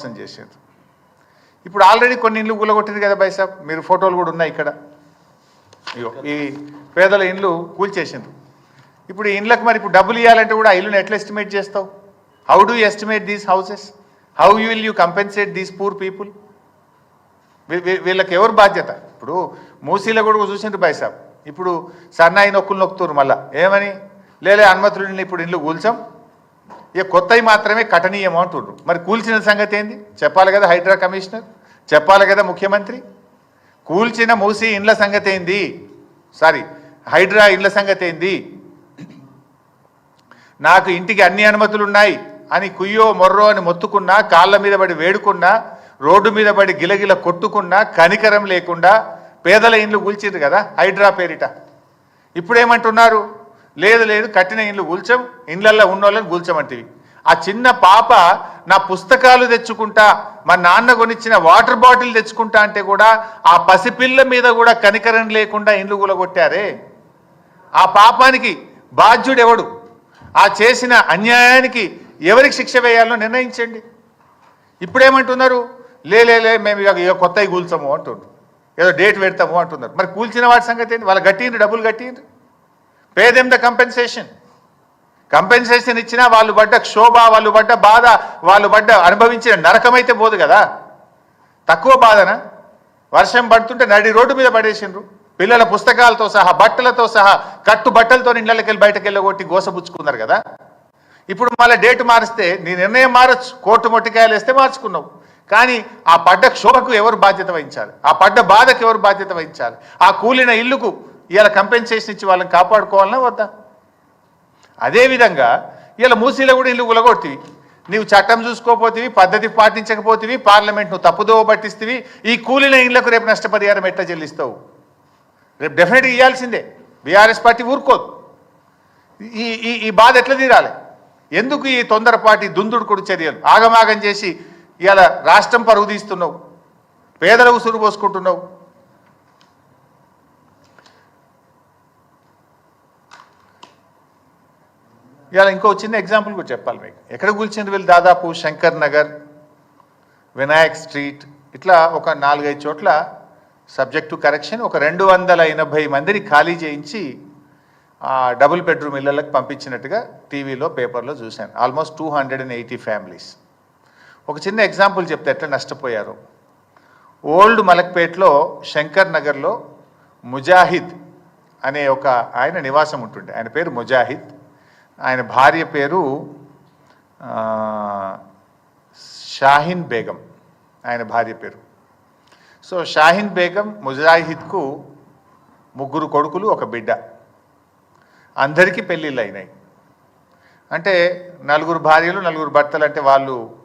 మోసం చేశారు ఇప్పుడు ఆల్రెడీ కొన్ని ఇండ్లు కూలగొట్టింది కదా బైసాబ్ మీరు ఫోటోలు కూడా ఉన్నాయి ఇక్కడ. అయ్యో ఈ పేదల ఇండ్లు కూల్చేసిండ్రు. ఇప్పుడు ఈ ఇండ్లకు మరి ఇప్పుడు డబ్బులు ఇవ్వాలంటే కూడా ఆ ఇల్లుని ఎట్లా ఎస్టిమేట్ చేస్తావు? How do estimate these houses how you will you compensate these poor people వీళ్ళకి ఎవరు బాధ్యత? ఇప్పుడు మూసీలో కూడా చూసిండ్రు బై సాబ్ ఇప్పుడు సన్నాయి నొక్కులు నొక్కుతున్నారు మళ్ళా. ఏమని? లేలే అనుమతులు ఇప్పుడు ఇండ్లు కూల్చాం. ఇక కొత్తవి మాత్రమే కఠనీయం అంటుండ్రు. మరి కూల్చిన సంగతి ఏంది? చెప్పాలి కదా హైడ్రా కమిషనర్ చెప్పాలి కదా ముఖ్యమంత్రి. కూల్చిన మూసి ఇండ్ల సంగతి ఏంది? సారీ హైడ్రా ఇండ్ల సంగతి ఏంది? నాకు ఇంటికి అన్ని అనుమతులు ఉన్నాయి. అని కుయ్యో మొర్రో అని మొత్తుకున్నా కాళ్ళ మీద పడి వేడుకున్నా రోడ్డు మీద పడి గిలగిల కొట్టుకున్నా కనికరం లేకుండా పేదల ఇండ్లు కూల్చిండ్రు కదా హైడ్రా పేరిట. ఇప్పుడేమంటున్నారు? లేదు లేదు కట్టిన ఇండ్లు కూల్చం ఇండ్లల్లో ఉన్నోళ్ళని కూల్చమంటివి. ఆ చిన్న పాప నా పుస్తకాలు తెచ్చుకుంటా మా నాన్న కొనిచ్చిన వాటర్ బాటిల్ తెచ్చుకుంటా అంటే కూడా ఆ పసిపిల్ల మీద కూడా కనికరం లేకుండా ఇండ్లు కూలగొట్టారే. ఆ పాపానికి బాధ్యుడు ఎవడు ఆ చేసిన అన్యాయానికి ఎవరికి శిక్ష వేయాలో నిర్ణయించండి. ఇప్పుడేమంటున్నారు? లే మేము ఇక కొత్తవి కూల్చాము అంటున్నారు ఏదో డేట్ పెడతాము అంటున్నారు. మరి కూల్చిన వాటి సంగతి ఏంటి? వాళ్ళు కట్టిండ్రు డబ్బులు కట్టిండ్రు pay them the compensation compensation ఇచ్చినా వాళ్ళు పడ్డ క్షోభ వాళ్ళు పడ్డ బాధ వాళ్ళు పడ్డ అనుభవించిన నరకమైతే పోదు కదా. తక్కువ బాధన? వర్షం పడుతుంటే నడి రోడ్డు మీద పడేసిండ్రు. పిల్లల పుస్తకాలతో సహా బట్టలతో సహా కట్టు బట్టలతో ఇళ్ళకి వెళ్ళి బయటకు వెళ్ళగొట్టి గోసపుచ్చుకున్నారు కదా. ఇప్పుడు మళ్ళీ డేట్ మారిస్తే నీ నిర్ణయం మారచ్చు. కోర్టు మొట్టికాయలు వేస్తే మార్చుకున్నావు. కానీ ఆ పడ్డ క్షోభకు ఎవరు బాధ్యత వహించాలి? ఆ పడ్డ బాధకు ఎవరు బాధ్యత వహించాలి? ఆ కూలిన ఇల్లుకు ఇలా కంపెన్సేషన్ ఇచ్చి వాళ్ళని కాపాడుకోవాలన్నా వద్దా? అదేవిధంగా ఇలా మూసీలో కూడా ఇల్లు ఉలగొట్టివి నీవు చట్టం చూసుకోపోతివి పద్ధతి పాటించకపోతివి పార్లమెంట్ నువ్వు తప్పుదోవ పట్టిస్తేవి ఈ కూలిన ఇళ్ళకు రేపు నష్టపరిహారం ఎట్లా చెల్లిస్తావు? రేపు డెఫినెట్గా ఇవ్వాల్సిందే బీఆర్ఎస్ పార్టీ ఊరుకోదు. ఈ ఈ ఈ బాధ ఎట్లా తీరాలి? ఎందుకు ఈ తొందరపాటి దుందుడుకుడు చర్యలు? ఆగమాగం చేసి ఇలా రాష్ట్రం పరుగు తీస్తున్నావు. సురుపోసుకుంటున్నావు ఉసురు పోసుకుంటున్నావు ఇవాళ ఇంకో చిన్న ఎగ్జాంపుల్ కూడా చెప్పాలి మీకు. ఎక్కడ కూల్చిండ్రు వీళ్ళు? దాదాపు శంకర్ నగర్ వినాయక్ స్ట్రీట్ ఇట్లా ఒక నాలుగైదు చోట్ల సబ్జెక్టు కరెక్షన్ ఒక రెండు వందల ఎనభై మందిని ఖాళీ చేయించి డబుల్ బెడ్రూమ్ ఇళ్ళకి పంపించినట్టుగా టీవీలో పేపర్లో చూశాను. Almost two hundred and eighty families ఒక చిన్న ఎగ్జాంపుల్ చెప్తే ఎట్లా నష్టపోయారు? ఓల్డ్ మలక్పేట్లో శంకర్ నగర్లో ముజాహిద్ అనే ఒక ఆయన నివాసం ఉంటుండే. ఆయన పేరు ముజాహిద్. ఆయన భార్య పేరు షాహిన్ బేగం. ఆయన భార్య పేరు. సో షాహిన్ బేగం ముజాహిద్కు ముగ్గురు కొడుకులు ఒక బిడ్డ. అందరికీ పెళ్ళిళ్ళు అయినాయి. అంటే నలుగురు భార్యలు నలుగురు భర్తలు అంటే వాళ్ళు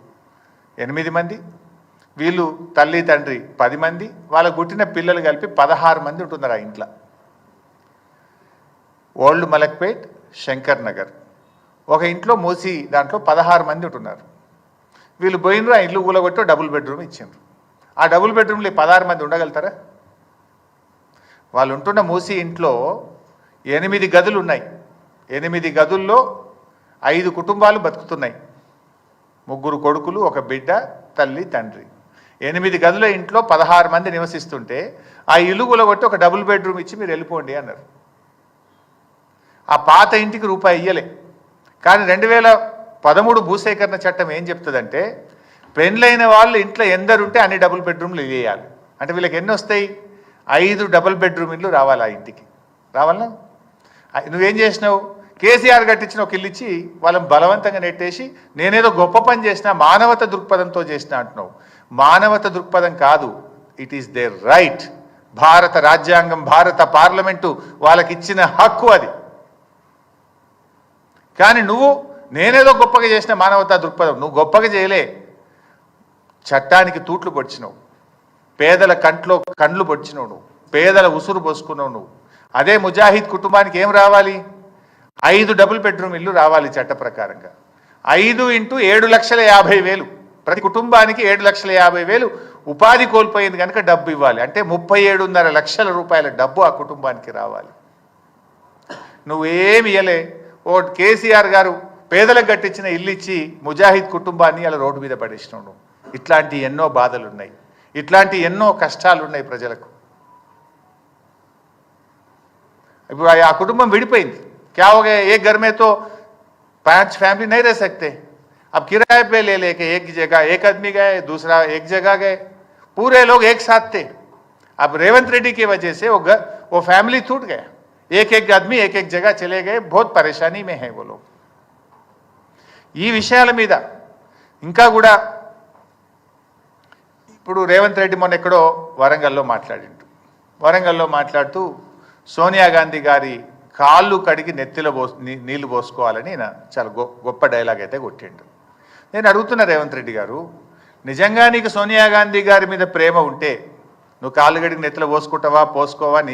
ఎనిమిది మంది. వీళ్ళు తల్లి తండ్రి పది మంది. వాళ్ళకు పుట్టిన పిల్లలు కలిపి పదహారు మంది ఉంటున్నారు ఆ ఇంట్లో. ఓల్డ్ మలక్పేట్ శంకర్ నగర్. ఒక ఇంట్లో మూసి దాంట్లో పదహారు మంది ఉంటున్నారు. వీళ్ళు పోయినరు ఆ ఇల్లు కూలగొట్టి డబుల్ బెడ్రూమ్ ఇచ్చిండ్రు. ఆ డబుల్ బెడ్రూమ్లో పదహారు మంది ఉండగలుగుతారా? వాళ్ళు ఉంటున్న మూసి ఇంట్లో ఎనిమిది గదులు ఉన్నాయి. ఎనిమిది గదుల్లో ఐదు కుటుంబాలు బతుకుతున్నాయి. ముగ్గురు కొడుకులు ఒక బిడ్డ తల్లి తండ్రి. ఎనిమిది గదుల ఇంట్లో పదహారు మంది నివసిస్తుంటే ఆ ఇల్లు కొట్టి ఒక డబుల్ బెడ్రూమ్ ఇచ్చి మీరు వెళ్ళిపోండి అన్నారు. ఆ పాత ఇంటికి రూపాయి ఇయ్యలే. కానీ రెండు వేల పదమూడు భూసేకరణ చట్టం ఏం చెప్తుందంటే పెండ్లైన వాళ్ళు ఇంట్లో ఎందరుంటే అన్ని డబుల్ బెడ్రూమ్లు ఇవ్వేయాలి అంటే వీళ్ళకి ఎన్ని వస్తాయి? ఐదు డబుల్ బెడ్రూమ్ ఇల్లు రావాలి ఆ ఇంటికి. రావాలా నువ్వేం చేసినావు? కేసీఆర్ కట్టించిన ఒక ఇల్లు ఇచ్చి వాళ్ళని బలవంతంగా నెట్టేసి నేనేదో గొప్ప పని చేసిన మానవత దృక్పథంతో చేసిన అంటున్నావు. మానవత దృక్పథం కాదు. ఇట్ ఈస్ దేర్ రైట్ భారత రాజ్యాంగం భారత పార్లమెంటు వాళ్ళకి ఇచ్చిన హక్కు అది. కానీ నువ్వు నేనేదో గొప్పగా చేసిన మానవతా దృక్పథం. నువ్వు గొప్పగా చేయలే. చట్టానికి తూట్లు పొడిచినావు. పేదల కంట్లో కండ్లు పొడిచినావు నువ్వు. పేదల ఉసురు పోసుకున్నావు నువ్వు. అదే ముజాహిద్ కుటుంబానికి ఏం రావాలి? ఐదు డబుల్ బెడ్రూమ్ ఇల్లు రావాలి చట్ట ప్రకారంగా. ఐదు ఇంటూ ఏడు లక్షల యాభై వేలు. ప్రతి కుటుంబానికి ఏడు లక్షల యాభై వేలు. ఉపాధి కోల్పోయింది కనుక డబ్బు ఇవ్వాలి. అంటే ముప్పై ఏడున్నర లక్షల రూపాయల డబ్బు ఆ కుటుంబానికి రావాలి. నువ్వేమి ఇయ్యలే. ఓ కేసీఆర్ గారు పేదలకు కట్టించిన ఇల్లు ఇచ్చి ముజాహిద్ కుటుంబాన్ని అలా రోడ్డు మీద పడేసినావు నువ్వు ఇట్లాంటి ఎన్నో బాధలు ఉన్నాయి ఇట్లాంటి ఎన్నో కష్టాలు ఉన్నాయి ప్రజలకు ఇప్పుడు ఆ- ఆ కుటుంబం విడిపోయింది क्या हो गया एक घर में तो पांच फैमिली नहीं रह सकते अब किराए पे ले लेके एक जगह एक आदमी गए दूसरा एक जगह गए पूरे लोग एक साथ थे अब रेवंत रेड्डी की वजह से वो घर वो फैमिली टूट गया एक एक आदमी एक एक जगह चले गए बहुत परेशानी में है वो लोग ఈ విషయాల మీద ఇంకా కూడా ఇప్పుడు రేవంత్ రెడ్డి మొన్న ఎక్కడో వరంగల్లో మాట్లాడిండు వరంగల్లో మాట్లాడుతూ సోనియా గాంధీ గారి కాళ్ళు కడిగి నెత్తిలో పోస్ నీ- నీళ్లు పోసుకోవాలని ఈయన చాలా గొ గొప్ప డైలాగ్ అయితే కొట్టిండు నేను అడుగుతున్నా రేవంత్ రెడ్డి గారు నిజంగా నీకు సోనియా గాంధీ గారి మీద ప్రేమ ఉంటే నువ్వు కాళ్ళు కడిగి నెత్తిలో పోసుకుంటావా పోసుకోవా నీ